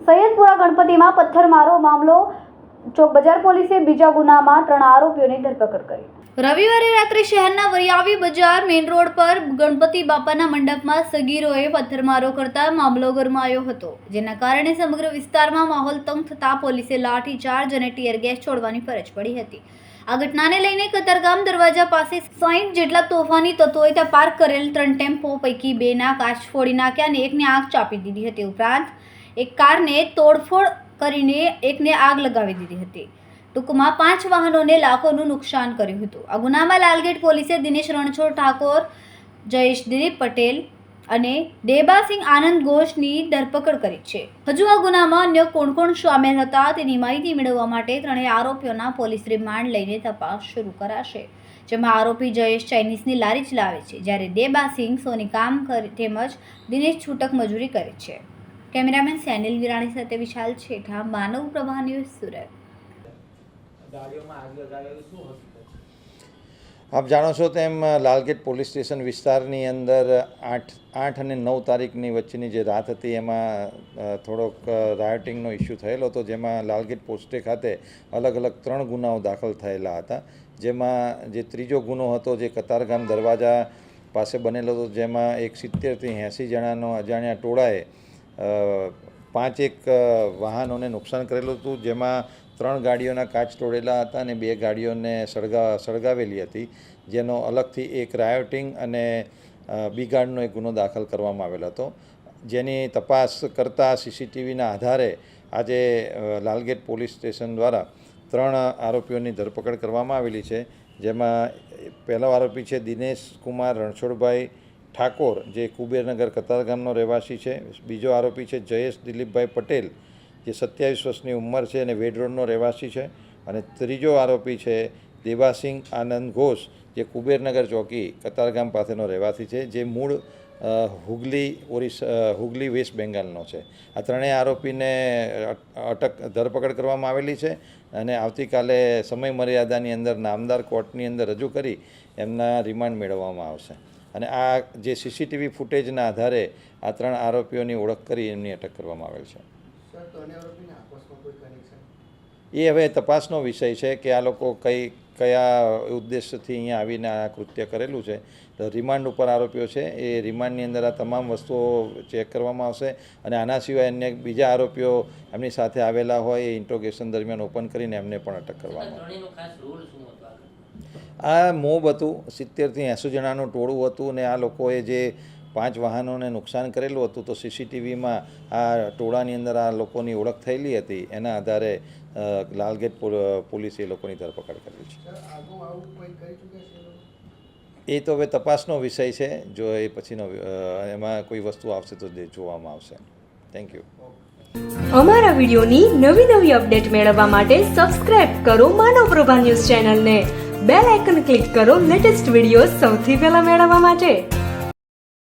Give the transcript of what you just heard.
સૈયદપુરા ગણપતિમાં પથ્થરમારો મામલો ચોક બજાર પોલીસે બીજા ગુનામાં ત્રણ આરોપીઓની ધરપકડ કરી. રવિવારે રાત્રે શહેરના વરિયાવી બજાર મેઇન રોડ પર ગણપતિ બાપાના મંડપમાં સગીરોએ પથ્થરમારો કરતા મામલો ગરમાયો હતો, જેના કારણે સમગ્ર વિસ્તારમાં માહોલ તંગ થતા પોલીસે લાઠીચાર્જ અને ટીયર ગેસ છોડવાની ફરજ પડી હતી. આ ઘટનાને લઈને કતારગામ દરવાજા પાસે સાઈઠ જેટલા તોફાની તત્વોએ ત્યાં પાર્ક કરેલ ત્રણ ટેમ્પો પૈકી બેના કાચ ફોડી નાખ્યા અને એકને આગ ચાપી દીધી હતી ઉપરાંત એક કારને તોડફોડ કરીને એકને આગ લગાવી દીધી હતી. ટૂંકમાં પાંચ વાહનોને લાખોનું નુકસાન કર્યું હતું. આ ગુનામાં લાલગેટ પોલીસે દિનેશ રણછોડ ઠાકોર, જયેશ દિલીપ પટેલ અને દેબાસિંહ આનંદ ઘોષની ધરપકડ કરી છે. હજુ આ ગુનામાં અન્ય કોણ કોણ સામેલ હતા તેની માહિતી મેળવવા માટે ત્રણેય આરોપીઓના પોલીસ રિમાન્ડ લઈને તપાસ શરૂ કરાશે, જેમાં આરોપી જયેશ ચાઇનીઝની લારી ચલાવે છે, જ્યારે દેબાસિંહ સોની કામ કરી, તેમજ દિનેશ છૂટક મજૂરી કરે છે. કેમેરામેન સેનિલ વિરાણી સાથે વિશાલ છેઠા, માનવ પ્રભા ન્યૂઝ સુરત. આપ જાણો છો તેમ લાલગેટ પોલીસ સ્ટેશન વિસ્તારની અંદર આઠ આઠ અને નવ તારીખની વચ્ચેની જે રાત હતી, એમાં થોડોક રાયોટિંગનો ઇસ્યુ થયેલો હતો, જેમાં લાલગેટ પોસ્ટે ખાતે અલગ અલગ ત્રણ ગુનાઓ દાખલ થયેલા હતા. જેમાં જે ત્રીજો ગુનો હતો, જે કતારગામ દરવાજા પાસે બનેલો હતો, જેમાં એક સિત્તેરથી એંસી જણાનો અજાણ્યા ટોળાએ પાંચેક વાહનોને નુકસાન કરેલું હતું. જેમાં ત્રણ ગાડીઓના કાચ તોડેલા હતા અને બે ગાડીઓને સળગા, સળગાવેલી હતી, જેનો અલગથી એક રાયોટિંગ અને બિગાડનો એક ગુનો દાખલ કરવામાં આવેલો હતો. જેની તપાસ કરતાં સીસીટીવીના આધારે આજે લાલગેટ પોલીસ સ્ટેશન દ્વારા ત્રણ આરોપીઓની ધરપકડ કરવામાં આવેલી છે. જેમાં પહેલો આરોપી છે દિનેશ કુમાર રણછોડભાઈ ઠાકોર, જે કુબેરનગર કતારગામનો રહેવાસી છે. બીજો આરોપી છે જયેશ દિલીપભાઈ પટેલ જે સત્યાવીસ વર્ષની ઉંમર છે અને વેડરોડનો રહેવાસી છે. અને ત્રીજો આરોપી છે દેવાસિંહ આનંદ ઘોષ, જે કુબેરનગર ચોકી કતારગામ પાસેનો રહેવાસી છે, જે મૂળ હુગલી ઓરિસ્સા હુગલી વેસ્ટ બેંગાલનો છે. આ ત્રણેય આરોપીને અટક, ધરપકડ કરવામાં આવેલી છે અને આવતીકાલે સમય મર્યાદાની અંદર નામદાર કોર્ટની અંદર રજૂ કરી એમના રિમાન્ડ મેળવવામાં આવશે. અને આ જે સીસીટીવી ફૂટેજના આધારે આ ત્રણ આરોપીઓની ઓળખ કરી એમની અટક કરવામાં આવેલ છે. એ હવે તપાસનો વિષય છે કે આ લોકો કઈ કયા ઉદ્દેશથી અહીંયા આવીને આ કૃત્ય કરેલું છે. તો રિમાન્ડ ઉપર આરોપીઓ છે એ રિમાન્ડની અંદર આ તમામ વસ્તુઓ ચેક કરવામાં આવશે અને આના સિવાય અન્ય બીજા આરોપીઓ એમની સાથે આવેલા હોય એ ઇન્ટ્રોગેશન દરમિયાન ઓપન કરીને એમને પણ અટક કરવામાં આવશે. ત્રણેયનો ખાસ રોલ શું હતો આગળ આ મોબ હતું સિત્તેરથી એંસી જણાનું ટોળું હતું અને આ લોકોએ જે પાંચ વાહનોને નુકસાન કરેલું હતું તો સીસીટીવીમાં આ ટોળાની અંદર આ લોકોની ઓળખ થયેલી હતી. એના આધારે લાલગેટ પોલીસે એ લોકોની ધરપકડ કરી છે. સર આગળ આવું કોઈ કરી ચૂક્યા છે એ તો હવે તપાસનો વિષય છે. જો એ પછીનો એમાં કોઈ વસ્તુ આવશે તો જોવામાં આવશે. થેન્ક યુ અમારા વિડિયોની નવી નવી અપડેટ મેળવવા માટે સબસ્ક્રાઇબ કરો માનવ પ્રભા ન્યૂઝ ચેનલને. બેલ આઇકન ક્લિક કરો લેટેસ્ટ વીડિયો સૌથી પહેલા મેળવવા માટે.